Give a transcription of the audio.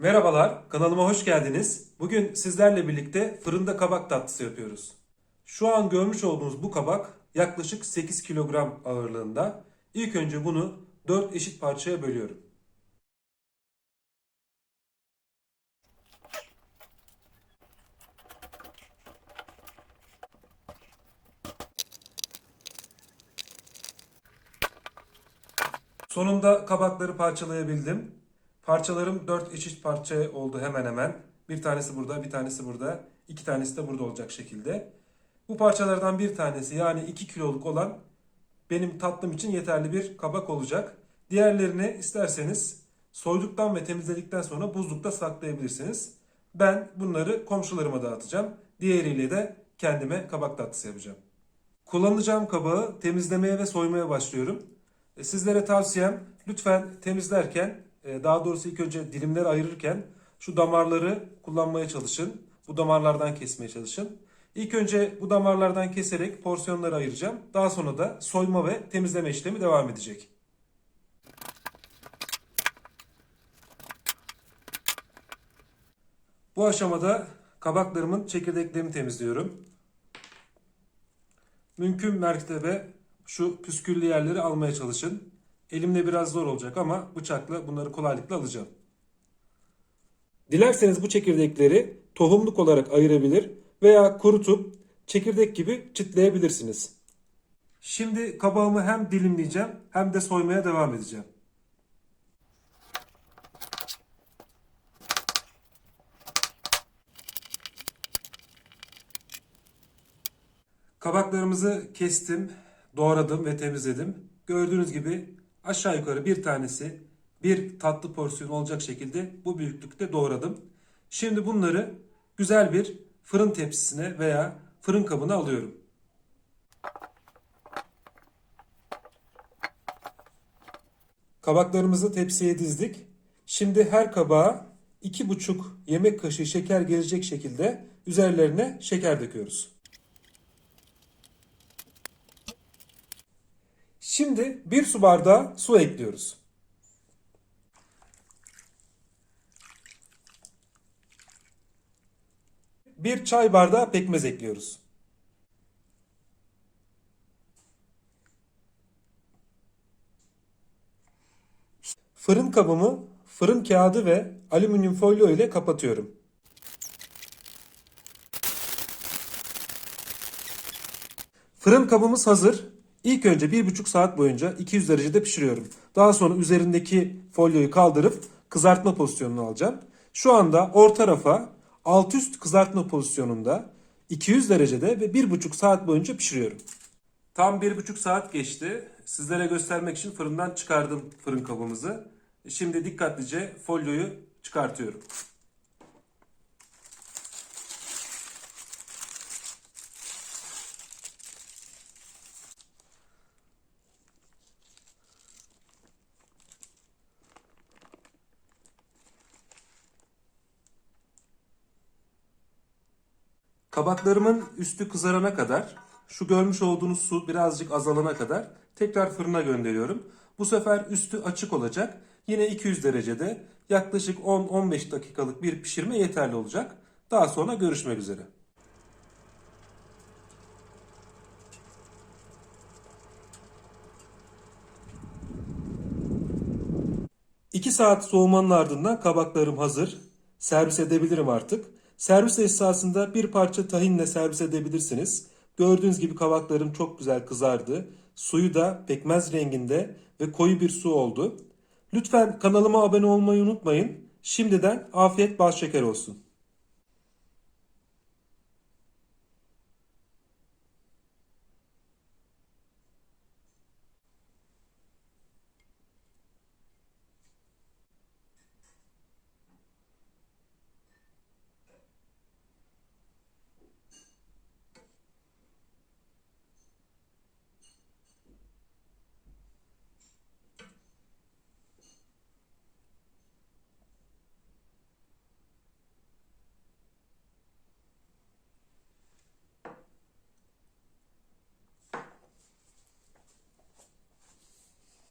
Merhabalar, kanalıma hoş geldiniz. Bugün sizlerle birlikte fırında kabak tatlısı yapıyoruz. Şu an görmüş olduğunuz bu kabak yaklaşık 8 kilogram ağırlığında. İlk önce bunu 4 eşit parçaya bölüyorum. Sonunda kabakları parçalayabildim. Parçalarım 4 eşit parça oldu hemen hemen. Bir tanesi burada, bir tanesi burada, iki tanesi de burada olacak şekilde. Bu parçalardan bir tanesi yani 2 kiloluk olan benim tatlım için yeterli bir kabak olacak. Diğerlerini isterseniz soyduktan ve temizledikten sonra buzlukta saklayabilirsiniz. Ben bunları komşularıma dağıtacağım. Diğeriyle de kendime kabak tatlısı yapacağım. Kullanacağım kabağı temizlemeye ve soymaya başlıyorum. E, Sizlere tavsiyem lütfen temizlerken daha doğrusu ilk önce dilimler ayırırken şu damarları kullanmaya çalışın. Bu damarlardan kesmeye çalışın. İlk önce bu damarlardan keserek porsiyonları ayıracağım. Daha sonra da soyma ve temizleme işlemi devam edecek. Bu aşamada kabaklarımın çekirdeklerini temizliyorum. Mümkün mertebe şu püsküllü yerleri almaya çalışın. Elimle biraz zor olacak ama bıçakla bunları kolaylıkla alacağım. Dilerseniz bu çekirdekleri tohumluk olarak ayırabilir veya kurutup çekirdek gibi çitleyebilirsiniz. Şimdi kabağımı hem dilimleyeceğim hem de soymaya devam edeceğim. Kabaklarımızı kestim, doğradım ve temizledim. Gördüğünüz gibi aşağı yukarı bir tanesi bir tatlı porsiyon olacak şekilde bu büyüklükte doğradım. Şimdi bunları güzel bir fırın tepsisine veya fırın kabına alıyorum. Kabaklarımızı tepsiye dizdik. Şimdi her kabağa 2,5 yemek kaşığı şeker gelecek şekilde üzerlerine şeker döküyoruz. Şimdi bir su bardağı su ekliyoruz. Bir çay bardağı pekmez ekliyoruz. Fırın kabımı fırın kağıdı ve alüminyum folyo ile kapatıyorum. Fırın kabımız hazır. İlk önce 1,5 saat boyunca 200 derecede pişiriyorum. Daha sonra üzerindeki folyoyu kaldırıp kızartma pozisyonunu alacağım. Şu anda orta rafa alt üst kızartma pozisyonunda 200 derecede ve 1,5 saat boyunca pişiriyorum. Tam 1,5 saat geçti. Sizlere göstermek için fırından çıkardım fırın kabımızı. Şimdi dikkatlice folyoyu çıkartıyorum. Kabaklarımın üstü kızarana kadar, şu görmüş olduğunuz su birazcık azalana kadar tekrar fırına gönderiyorum. Bu sefer üstü açık olacak. Yine 200 derecede yaklaşık 10-15 dakikalık bir pişirme yeterli olacak. Daha sonra görüşmek üzere. 2 saat soğumanın ardından kabaklarım hazır. Servis edebilirim artık. Servis esnasında bir parça tahinle servis edebilirsiniz. Gördüğünüz gibi kabaklarım çok güzel kızardı. Suyu da pekmez renginde ve koyu bir su oldu. Lütfen kanalıma abone olmayı unutmayın. Şimdiden afiyet bal şeker olsun.